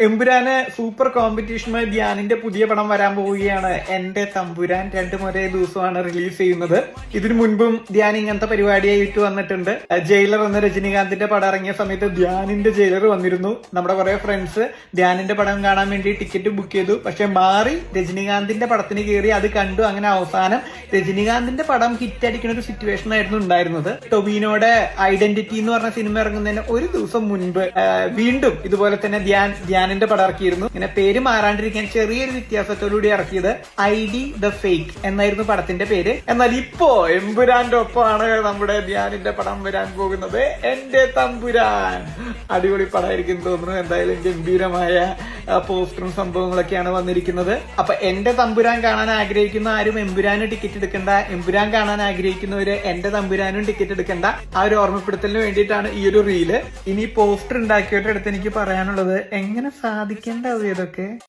Empuraan super കോമ്പറ്റീഷനുമായി ധ്യാനിന്റെ പുതിയ പടം വരാൻ പോവുകയാണ്. എന്റെ തമ്പുരാൻ രണ്ടു ഒരേ ദിവസമാണ് റിലീസ് ചെയ്യുന്നത്. ഇതിനു മുൻപും ധ്യാൻ ഇങ്ങനത്തെ പരിപാടിയായിട്ട് വന്നിട്ടുണ്ട്. ജയിലർ എന്ന രജനീകാന്തിന്റെ പടം ഇറങ്ങിയ സമയത്ത് ധ്യാനിന്റെ ജയിലർ വന്നിരുന്നു. നമ്മുടെ കുറെ ഫ്രണ്ട്സ് ധ്യാനിന്റെ പടം കാണാൻ വേണ്ടി ടിക്കറ്റ് ബുക്ക് ചെയ്തു. പക്ഷെ മാറി രജനീകാന്തിന്റെ പടത്തിന് കയറി അത് കണ്ടു. അങ്ങനെ അവസാനം രജനീകാന്തിന്റെ പടം ഹിറ്റ് അടിക്കുന്ന ഒരു സിറ്റുവേഷൻ ആയിരുന്നു ഉണ്ടായിരുന്നത്. ടൊബീനോടെ ഐഡന്റിറ്റി എന്ന് പറഞ്ഞ സിനിമ ഇറങ്ങുന്നതിന് ഒരു ദിവസം മുൻപ് വീണ്ടും ഇതുപോലെ തന്നെ ധ്യാൻ ധ്യാനിന്റെ പടം ഇറക്കിയിരുന്നു. ഇങ്ങനെ പേര് മാറാണ്ടിരിക്കാൻ ചെറിയൊരു വ്യത്യാസത്തോടുകൂടി ഇറക്കിയത് ഐ ഡി ദ ഫേക്ക് എന്നായിരുന്നു പടത്തിന്റെ പേര്. എന്നാൽ ഇപ്പോ എമ്പുരാന്റെ ഒപ്പമാണ് നമ്മുടെ ധ്യാനിന്റെ പടം വരാൻ പോകുന്നത്. എന്റെ തമ്പുരാൻ! അടിപൊളി പടമായിരിക്കും തോന്നുന്നു. എന്തായാലും ഗംഭീരമായ പോസ്റ്ററും സംഭവങ്ങളൊക്കെയാണ് വന്നിരിക്കുന്നത്. അപ്പൊ എന്റെ തമ്പുരാൻ കാണാൻ ആഗ്രഹിക്കുന്ന ആരും എമ്പുരാന് ടിക്കറ്റ് എടുക്കണ്ട. എമ്പുരാൻ കാണാൻ ആഗ്രഹിക്കുന്നവര് എന്റെ തമ്പുരാനും ടിക്കറ്റ് എടുക്കണ്ട. ആ ഒരു ഓർമ്മപ്പെടുത്തലിന് വേണ്ടിയിട്ടാണ് ഈ ഒരു റീൽ ഇനി പോസ്റ്റർ ഉണ്ടാക്കിയവരുടെ അടുത്ത് എനിക്ക് പറയാനുള്ളത് എങ്ങനെ സാധിക്കേണ്ടത് ഇതൊക്കെ?